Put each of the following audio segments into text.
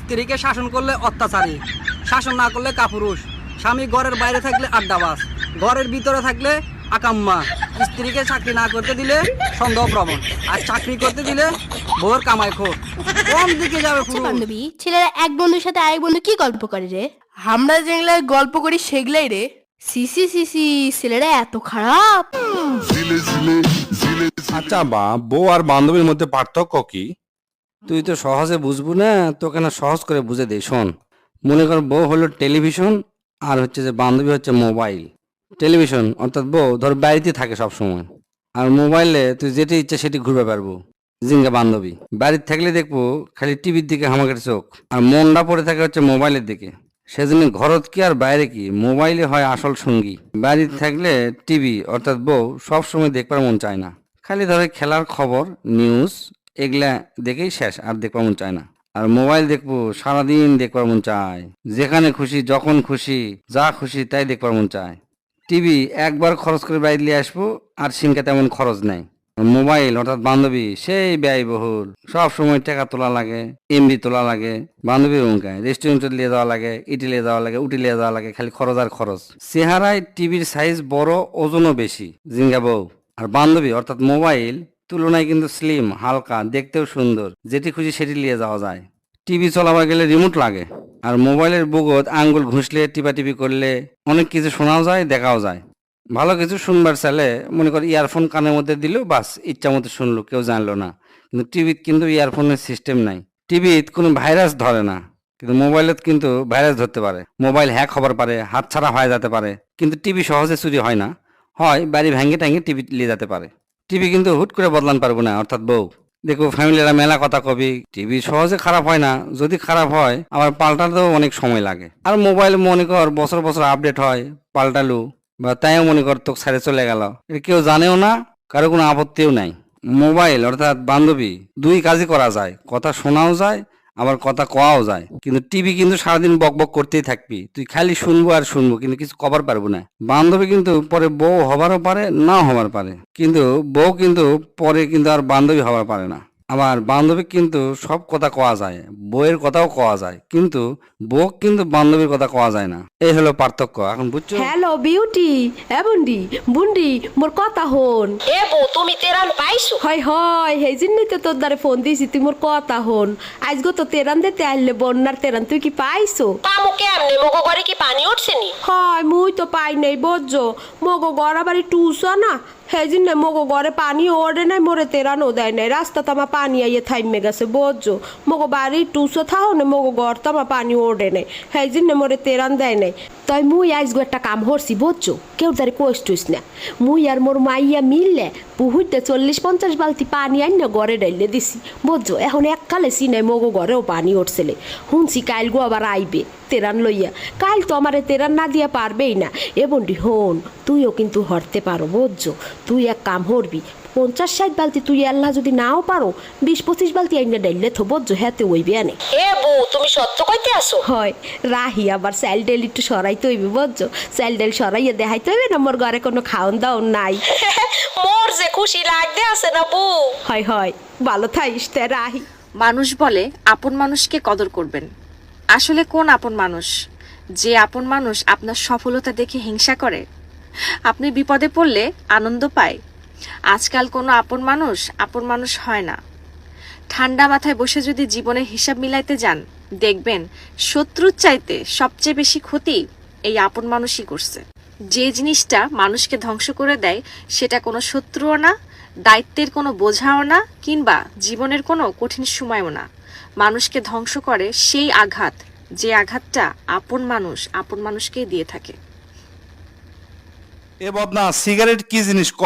স্ত্রীকে শাসন করলে অত্যাচারী শাসন না করলে কাপুরুষ। স্বামী ঘরের বাইরে থাকলে আড্ডাবাস ঘরের ভিতরে থাকলে আকাম্মা। স্ত্রীকে চাকরি না করতে দিলে সন্দেহ প্রবণ আর চাকরি করতে দিলে ভোর কামাই খোর। কোন দিকে যাবে আচ্ছা বান্ধবী ছেলেরা এক বন্ধুর সাথে আরেক বন্ধু কি গল্প করে রে? আমরা যেগুলা গল্প করি সেগুলাই রে। সিসি সিসি ছেলেরা এত খারাপ। আচ্ছা বা বউ আর বান্ধবীর মধ্যে পার্থক্য কি? তুই তো সহজে বুঝব না, তোকে না সহজ করে বুঝে দে শোন। মনে কর বউ হলো টেলিভিশন, আর হচ্ছে যে বান্ধবী হচ্ছে মোবাইল। টেলিভিশন, অর্থাৎ বউ, ধর বাড়িতে থাকে সব সময় আর মোবাইলে তুই যেটি ইচ্ছা সেটি ঘুরবে পারব। জিঙ্গা বান্ধবী। বাড়িতে থাকলে দেখব খালি টিভির দিকে হামাকের চোখ, আর মনটা পড়ে থাকে হচ্ছে মোবাইলের দিকে। সেজন্য ঘরত কি আর বাইরে কি? মোবাইলে হয় আসল সঙ্গী। বাড়িতে থাকলে টিভি, অর্থাৎ বউ সব সময় দেখবার মন চায় না। খালি ধরে খেলার খবর, নিউজ এগুলা দেখেই শেষ, আর দেখবার মন চায় না। আর মোবাইল দেখব, সারাদিন দেখবার মন চায়। যেখানে খুশি, যখন খুশি, যা খুশি তাই দেখবার মন চায়। টিভি একবার খরচ করে বাইরে আসব, আর সিংকে তেমন খরচ নেই। মোবাইল, অর্থাৎ বান্ধবী, সেই ব্যয়বহুল। সব সময় টাকা তোলা লাগে এমবি তোলা লাগে বান্ধবী উনকায় রেস্টুরেন্টে নিয়ে যাওয়া লাগে, ইটি নিয়ে যাওয়া লাগে, উটি নিয়ে যাওয়া লাগে, খালি খরচ আর খরচ। চেহারায় টিভির সাইজ বড়, ওজনও বেশি, জিঙ্গা বউ। আর বান্ধবী, অর্থাৎ মোবাইল তুলনায় কিন্তু স্লিম হালকা, দেখতেও সুন্দর। যেটি খুশি সেটি নিয়ে যাওয়া যায়। টিভি চলাবার গেলে রিমোট লাগে। আর মোবাইলের বুগত আঙ্গুল ঘুষলে, টিপাটিপি করলে অনেক কিছু শোনাও যায়, দেখাও যায়। ভালো কিছু শুনবার চাইলে মনে কর ইয়ারফোন কানের মধ্যে দিল বাস, ইচ্ছা মতো শুনলো, কেউ জানলো না। কিন্তু টিভিত কিন্তু ইয়ারফোনের সিস্টেম নাই। টিভিত কোনো ভাইরাস ধরে না। কিন্তু মোবাইলত কিন্তু ভাইরাস ধরতে পারে। মোবাইল হ্যাক হবার পারে হাত ছাড়া হয়ে যেতে পারে। কিন্তু টিভি সহজে চুরি হয় না। হয় বাড়ি ভেঙে ট্যাঙে টিভি নিয়ে যেতে পারে। টিভি কিন্তু হুট করে বদলান পারব না, অর্থাৎ বউ। দেখো ফ্যামিলিরা মেলা কথা কবি টিভি সহজে খারাপ হয় না, যদি খারাপ হয়, আবার পাল্টাতেও অনেক সময় লাগে। আর মোবাইল মনে কর, বছর বছর আপডেট হয়, পাল্টালু, বা তাইও মনে কর তোকে ছেড়ে চলে গেল। কেউ জানেও না, কারও কোনো আপত্তিও নাই। মোবাইল অর্থাৎ বান্ধবী, দুই কাজই করা যায়। কথা শোনাও যায় আবার কথা কোয়াও যায়। কিন্তু টিভি কিন্তু সারাদিন বক বক করতেই থাকবি। তুই খালি শুনব আর শুনব, কিন্তু কিছু কবার পারব না। বান্ধবী কিন্তু পরে বউ হবারও পারে না হবার পারে। কিন্তু বউ কিন্তু পরে কিন্তু আর বান্ধবী হবার পারে না। আবার বান্ধবী কিন্তু সব কথা কোয়া যায় বউয়ের কথাও কোয়া যায় কিন্তু বউ কিন্তু বান্ধবীর কথা কওয়া যায় না। এই হলো পার্থক্য এখন বুঝছ? হ্যালো বিউটি এ বুন্ডি বুন্ডি মোর কথা হন। এ বউ তুমি তেরান পাইছো? হয় হয় সেই জন্যই তো তোর দ্বারে ফোন দিছি তুই মোর কথা হন। আজগো তো তেরান দিতে আইলে বন্যার তেরান তুই কি পাইছো? পামু কেমনে মগো ঘরে কি পানি উঠছে নি? হয় মুই তো পাই নাই বজ্জো। মগো গড়া বাড়ি টুসো না সেই জন্য মগো ঘরে পানি ওড়ে নাই, মোরে তেরানো দেয় নাই। রাস্তা তামা পানি আইয়ে থাইমে গেছে, বোঝো। মগো বাড়ি টুসো থাও না, মগো ঘর তো আমার পানি ওড়ে নাই। সেই জন্য মোরে তেরান দেয় নাই। তাই মুই আইসগো একটা কাম হরছি, বোঝো। কেউ তারে কোষ টুস না। মুই আর মোর মাইয়া মিললে পুহুইতে চল্লিশ পঞ্চাশ বালতি পানি আইন না ঘরে ডাইলে দিছি। বুঝছ এখন এককালে সিনে মগো ঘরেও পানি উঠছেলে শুনছি কাইল গো আবার আইবে তেরান লইয়া। কাইল তো আমারে তেরান না দিয়া পারবেই না। এ বন্ডি হন তুইও কিন্তু হরতে পারো বুঝছ তুই এক কাম হরবি পঞ্চাশ ষাট বালতি তুই আল্লাহ যদি নাও পারো বিশ পঁচিশ বালতি আইনা ডাইলে থো বুঝছ হ্যাঁ ওইবে আনে। এ বউ তুমি সত্য কইতে আসো? হয় রাহি আবার স্যাল ডেল একটু সরাইতে হইবে বুঝছ স্যাল ডেল সরাইয়া দেখাইতে হইবে না মোর ঘরে কোনো খাওন দাওন নাই। মোর যে খুশি লাগতে আছে না বউ? হয় হয় ভালো থাইস তে রাহি। মানুষ বলে আপন মানুষকে কদর করবেন। আসলে কোন আপন মানুষ? যে আপন মানুষ আপনার সফলতা দেখে হিংসা করে। আপনি বিপদে পড়লে আনন্দ পায়। আজকাল কোনো আপন মানুষ আপন মানুষ হয় না। ঠান্ডা মাথায় বসে যদি জীবনের হিসাব মিলাইতে যান দেখবেন শত্রুর চাইতে সবচেয়ে বেশি ক্ষতি এই আপন মানুষই করছে। যে জিনিসটা মানুষকে ধ্বংস করে দেয়, সেটা কোনো শত্রুও না, দায়িত্বের কোনো বোঝাও না, কিংবা জীবনের কোনো কঠিন সময়ও না। মানুষকে ধ্বংস করে সেই আঘাত, যে আঘাতটা আপন মানুষ, আপন মানুষকেই দিয়ে থাকে। এ বদনা, সিগারেট কি জিনিস? ক।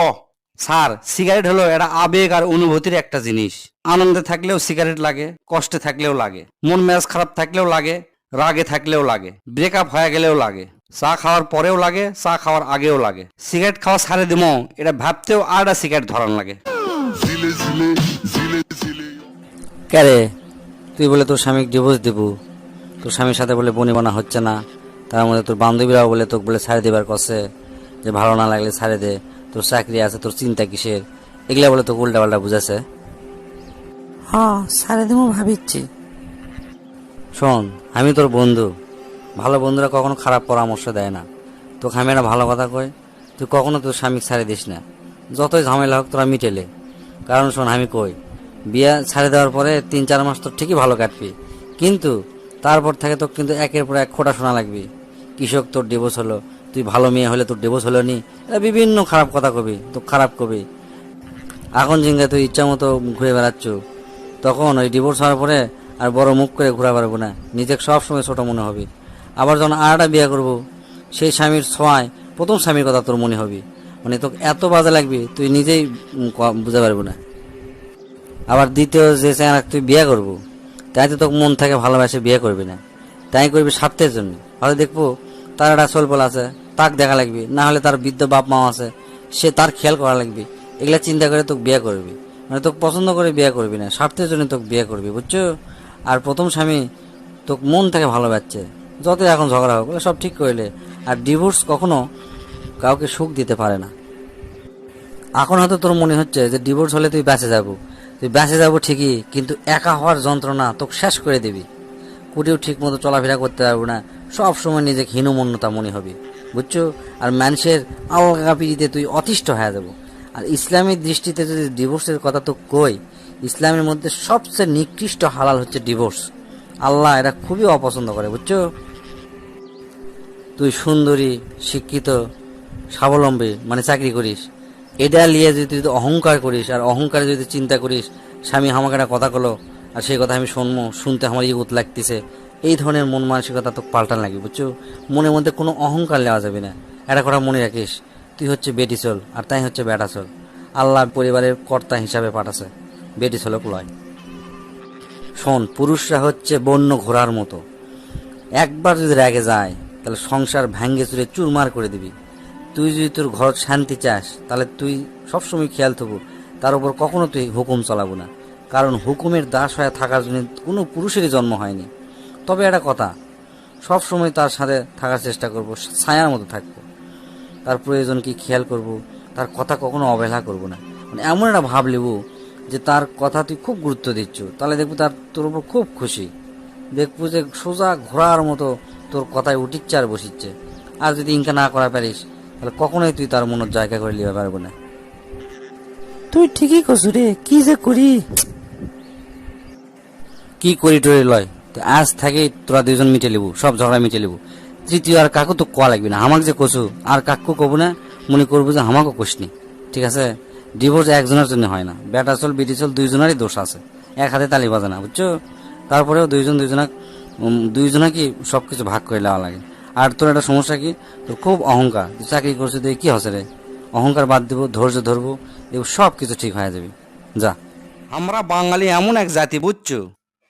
স্যার, সিগারেট হলো এটা আবেগ আর অনুভূতির একটা জিনিস। আনন্দে থাকলেও সিগারেট লাগে, কষ্টে থাকলেও লাগে, মন মেজাজ খারাপ থাকলেও লাগে, রাগে থাকলেও লাগে ব্রেকআপ হয়ে গেলেও লাগে। চা খাওয়ার পরেও লাগে চা খাওয়ার আগেও লাগে। সিগারেট খাওয়া ছাড়ে দিমো এটা ভাবতেও আর একটা সিগারেট ধরান লাগে। ক্যারে তুই বলে তোর স্বামীকে ডিভোর্স দেবো। তোর স্বামীর সাথে বলে বনিবনা হচ্ছে না। তার মধ্যে তোর বান্ধবীরাও বলে তোকে বলে ছাড়ে দেবার কষে যে ভালো না লাগলে ছাড়ে দে। তোর চাকরি আছে তোর চিন্তা কিসের? এগুলা বলে তোকে উল্টা পাল্টা বুঝাছে হ সারে দেবো ভাবিচ্ছি। শোন আমি তোর বন্ধু। ভালো বন্ধুরা কখনো খারাপ পরামর্শ দেয় না। আমি একটা ভালো কথা কই, তুই কখনো তোর স্বামী ছাড়ে দিস না। যতই ঝামেলা হোক তোরা মিটেলে। কারণ শোন, আমি কই, বিয়ে ছাড়ে দেওয়ার পরে তিন চার মাস তোর ঠিকই ভালো কাটবি। কিন্তু তারপর থেকে তোর কিন্তু একের পর এক খোটা শোনা লাগবি। কৃষক তোর ডিভোর্স হলো, তুই ভালো মেয়ে হলে তোর ডিভোর্স হলো নি, এটা বিভিন্ন খারাপ কথা কবি তো খারাপ কবি। এখন জিঙ্গা তুই ইচ্ছা মতো ঘুরে বেড়াচ্ছ, তখন ওই ডিভোর্স হওয়ার পরে আর বড় মুখ করে ঘোরা পারব না। নিজেকে সবসময় ছোটো মনে হবে। আবার যখন আরেকটা বিয়ে করব, সেই স্বামীর ছোঁয়ায় প্রথম স্বামীর কথা তোর মনে হবে। মানে তোকে এত বাজে লাগবে, তুই নিজেই বুঝতে পারব না। আবার দ্বিতীয় যে চেহারা তুই বিয়ে করব, তাই তো তোকে মন থেকে ভালোবাসে বিয়ে করবি না। তাই করবি স্বার্থের জন্য। হয়তো দেখব, তার একটা সোলপল আছে, তাক দেখা লাগবে, না হলে তার বৃদ্ধ বাপ মা আছে, সে তার খেয়াল করা লাগবে। এগুলা চিন্তা করে তোকে বিয়ে করবি। মানে তোকে পছন্দ করে বিয়ে করবি না, স্বার্থের জন্য তোকে বিয়ে করবি, বুঝছ? আর প্রথম স্বামী তোকে মন থেকে ভালোবাসছে। যত এখন ঝগড়া হোক সব ঠিক করলে আর ডিভোর্স কখনো কাউকে সুখ দিতে পারে না। এখন হয়তো তোর মনে হচ্ছে যে ডিভোর্স হলে তুই বেঁচে যাব। তুই বেঁচে যাব ঠিকই, কিন্তু একা হওয়ার যন্ত্রণা তোকে শেষ করে দিবি। কুটিও ঠিক মতো চলাফেরা করতে পারব না, সব সময় নিজেকে হীনমন্যতা মনে হবে। বুঝছ? আর মানুষের আলগা পিড়িতে তুই অতিষ্ঠ হয়ে যাব। আর ইসলামের দৃষ্টিতে যদি ডিভোর্সের কথা তো কই, ইসলামের মধ্যে সবচেয়ে নিকৃষ্ট হালাল হচ্ছে ডিভোর্স আল্লাহ এটা খুবই অপছন্দ করে, বুঝছ? তুই সুন্দরী, শিক্ষিত, স্বাবলম্বী মানে চাকরি করিস। এটা নিয়ে যদি তুই অহংকার করিস আর অহংকারে যদি চিন্তা করিস, স্বামী আমাকে একটা কথা কলো আর সেই কথা আমি শুনব, শুনতে আমার ইগুত লাগতেছে। এই ধরনের মন মানসিকতা তো পাল্টান লাগে বুঝছ? মনের মধ্যে কোনো অহংকার নেওয়া যাবে না। একটা কথা মনে রাখিস, তুই হচ্ছে বেটিচল আর তাই হচ্ছে বেটাচল আল্লাহ পরিবারের কর্তা হিসাবে পাঠাছে বেটিচলক লয় শোন, পুরুষরা হচ্ছে বন্য ঘোড়ার মতো। একবার যদি রেগে যায় তাহলে সংসার ভেঙ্গে চুরে চুরমার করে দিবি। তুই যদি তোর ঘর শান্তি চাস, তাহলে তুই সবসময় খেয়াল থাকব তার উপর কখনো তুই হুকুম চালাবো না। কারণ হুকুমের দাস হয়ে থাকার জন্য কোনো পুরুষেরই জন্ম হয়নি। তবে একটা কথা সব সময় তার সাথে থাকার চেষ্টা করব, ছায়ার মতো থাকব। তার প্রয়োজন কি খেয়াল করব, তার কথা কখনো অবহেলা করব না। মানে এমন একটা ভাব নেব যে তার কথা তুই খুব গুরুত্ব দিচ্ছ। তাহলে দেখব তার তোর উপর খুব খুশি। দেখব যে সোজা ঘোড়ার মতো তোর কথায় উঠিচ্ছে আর বসিচ্ছে। আর যদি ইনকা না করা পারিস তাহলে কখনোই তুই তার মনের জায়গা করে নিতে পারব না। তুই ঠিকই করছু রে কি যে করি? কি করি টরি লয়? তো আজ থেকে তোরা দুজন মিটে লিবু সব ঝগড়া মিটে লিবু তৃতীয় আর কাকু তো কোয়া লাগবে না আমাকে যে কছু আর কাকু কবু না মনে করব যে আমাকে কষনি ঠিক আছে? ডিভোর্স একজনের জন্য হয় না বেটা চল বিটি চল দুইজনেরই দোষ আছে। এক হাতে তালি বাজে না বুঝছ? তারপরেও দুইজন দুইজনা দুইজনা কি সবকিছু ভাগ করে নেওয়া লাগে? আর তোর একটা সমস্যা কি? তোর খুব অহংকার। চাকরি করছে তুই কি হচ্ছে রে? অহংকার বাদ দিব, ধৈর্য ধরবো দেখব সব কিছু ঠিক হয়ে যাবে। যা। আমরা বাঙালি এমন এক জাতি, বুঝছ?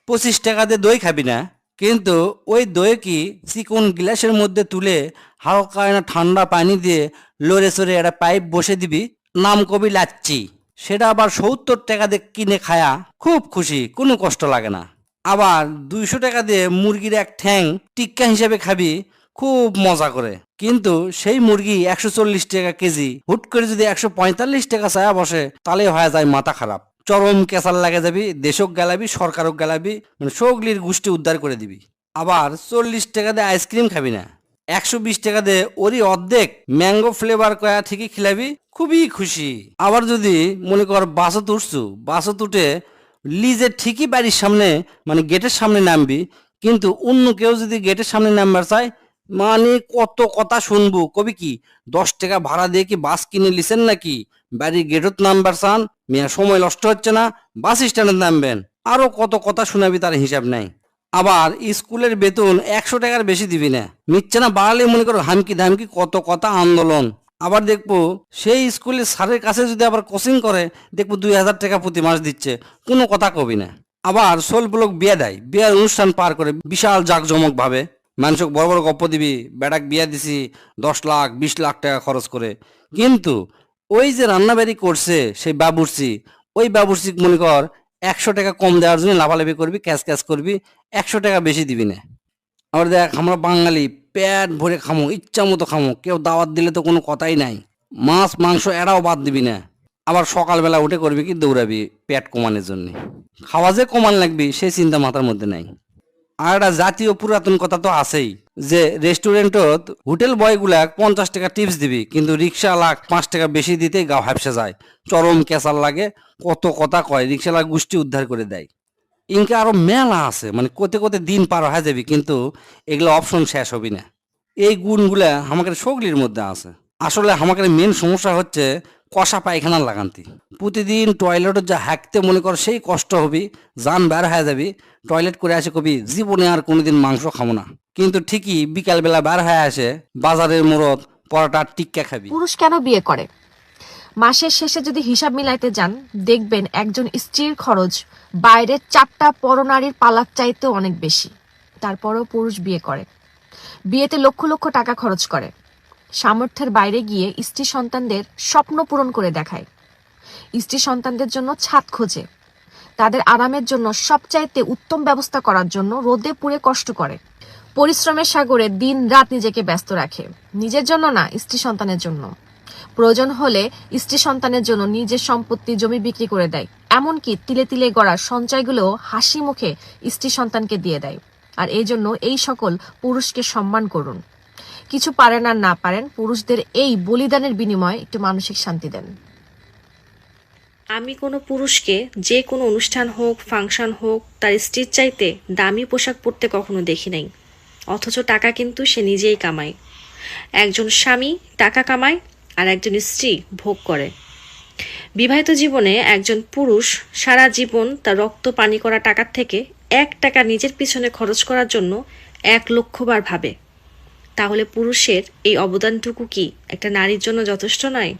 পঁচিশ টাকা দিয়ে দই খাবি না? কিন্তু ওই দই কি চিকন গ্লাসের মধ্যে তুলে হালকা না ঠান্ডা পানি দিয়ে লড়ে সরে একটা পাইপ বসে দিবি, নাম কবি লাচ্ছি সেটা আবার সত্তর টাকা দিয়ে কিনে খায়া খুব খুশি, কোনো কষ্ট লাগে না। আবার দুইশো টাকা দিয়ে মুরগির এক ঠ্যাং টিক্কা হিসেবে খাবি, খুব মজা করে। কিন্তু সেই মুরগি একশো চল্লিশ টাকা কেজি, হুট করে যদি একশো পঁয়তাল্লিশ টাকা চায়া বসে, তাহলে হয়ে যায় মাথা খারাপ। চরম কেসার লাগে যাবি, দেশক গেলাবি, সরকারক গেলাবি মানে সগলির গোষ্ঠী উদ্ধার করে দিবি। আবার চল্লিশ টাকা দিয়ে আইসক্রিম খাবি না। একশো বিশ টাকা দিয়ে ওরই অর্ধেক ম্যাঙ্গো ফ্লেভার কয়া ঠিকই খিলাবি, খুবই খুশি। আবার যদি মনে কর বাসও তুটছু বাসও তুটে লিজে ঠিকই বাড়ির সামনে মানে গেটের সামনে নামবি, কিন্তু অন্য কেউ যদি গেটের সামনে নামবার চায় মানে কত কথা শুনব, কবি কি? দশ টাকা ভাড়া দিয়ে কি বাস কিনে লিছেন নাকি? বাড়ির গেটত নামবার চান, মেয়া, সময় নষ্ট হচ্ছে না, বাস স্ট্যান্ডে নামবেন। আরও কত কথা শোনাবি তার হিসাব নাই। আবার স্কুলের বেতন একশো টাকার বেশি দিবি না। নিচ্ছে না বাড়ালে মনে করো হামকি ধামকি কত কথা আন্দোলন। আবার দেখব সেই স্কুলের স্যারের কাছে যদি আবার কোচিং করে, দেখব দুই হাজার টাকা প্রতি মাস দিচ্ছে। কোনো কথা কবি না। আবার সোল ব্লক বিয়ে দেয়। বিয়ের অনুষ্ঠান পার করে বিশাল জাঁকজমক ভাবে। মানুষক বড় বড় গপ্প দিবি বেটাক বিয়া দিছি, দশ লাখ, বিশ লাখ টাকা খরচ করে। কিন্তু ওই যে রান্নাবাড়ি করছে, সেই বাবুর্চি, ওই বাবুর্চি মনে কর, একশো টাকা কম দেওয়ার জন্য লাফালাফি করবি ক্যাশ ক্যাশ করবি, একশো টাকা বেশি দিবি না। আবার দেখ, আমরা বাঙালি পেট ভরে খামো, ইচ্ছা মতো খামো, কেউ দাওয়াত দিলে তো কোনো কথাই নাই। মাছ, মাংস এরাও বাদ দিবি না। আবার সকালবেলা উঠে করবি কি দৌড়াবি পেট কমানোর জন্য। খাওয়া যে কমান লাগবি সেই চিন্তা মাথার মধ্যে নাই। আর একটা জাতীয় পুরাতন কথা তো আছেই, যে রেস্টুরেন্টত হোটেল বয়গুলা পঞ্চাশ টাকা টিপস দিবি, কিন্তু রিক্সা লাখ পাঁচ টাকা বেশি দিতেই গা হাফসে যায়। চরম কেসার লাগে, কত কথা কয় রিক্সালা গোষ্ঠী উদ্ধার করে দেয়। ইনকে আরও মেলা আছে মানে কোতে কোতে দিন পার হয়ে যাবি, কিন্তু এগুলো অপশন শেষ হবি না। এই গুণগুলা আমাকে সগলির মধ্যে আছে। আসলে আমাকে মেন সমস্যা হচ্ছে কষা পায়খানা লাগান্তি। প্রতিদিন টয়লেটে যা হাঁকতে মনে কর, সেই কষ্ট হবি জান বের হয়ে যাবি টয়লেট করে আসে কবি, জীবনে আর কোনোদিন মাংস খাব না। কিন্তু ঠিকই বিকালবেলা বের হয়ে আসে, বাজারের মোড়ত পরোটা টিক্কা খাবি। পুরুষ কেন বিয়ে করে? মাসের শেষে যদি হিসাব মিলাইতে যান, দেখবেন একজন স্ত্রীর খরচ বাইরের চারটা পরনারীর পালার চাইতেও অনেক বেশি। তারপরও পুরুষ বিয়ে করে। বিয়েতে লক্ষ লক্ষ টাকা খরচ করে। সামর্থ্যের বাইরে গিয়ে স্ত্রী সন্তানদের স্বপ্ন পূরণ করে দেখায়। স্ত্রী সন্তানদের জন্য ছাদ খোঁজে। তাদের আরামের জন্য সবচাইতে উত্তম ব্যবস্থা করার জন্য রোদে পুড়ে কষ্ট করে। পরিশ্রমের সাগরে দিন রাত নিজেকে ব্যস্ত রাখে। নিজের জন্য না, স্ত্রী সন্তানের জন্য। প্রয়োজন হলে স্ত্রী সন্তানের জন্য নিজের সম্পত্তি জমি বিক্রি করে দেয়। এমনকি তিলে তিলে গড়া সঞ্চয়গুলো হাসি মুখে স্ত্রী সন্তানকে দিয়ে দেয়। আর এই জন্য এই সকল পুরুষকে সম্মান করুন। কিছু পারেন আর না পারেন, পুরুষদের এই বলিদানের বিনিময়ে একটু মানসিক শান্তি দেন। আমি কোনো পুরুষকে যে কোনো অনুষ্ঠান হোক, ফাংশন হোক, তার স্ত্রীর চাইতে দামি পোশাক পরতে কখনো দেখি নাই। অথচ টাকা কিন্তু সে নিজেই কামায়। একজন স্বামী টাকা কামায় আর একজন স্ত্রী ভোগ করে। বিবাহিত জীবনে একজন পুরুষ সারা জীবন তার রক্ত পানি করা টাকার থেকে এক টাকা নিজের পিছনে খরচ করার জন্য এক লক্ষবার ভাবে। তাহলে পুরুষের এই অবদানটুকু কি একটা নারীর জন্য যথেষ্ট নয়?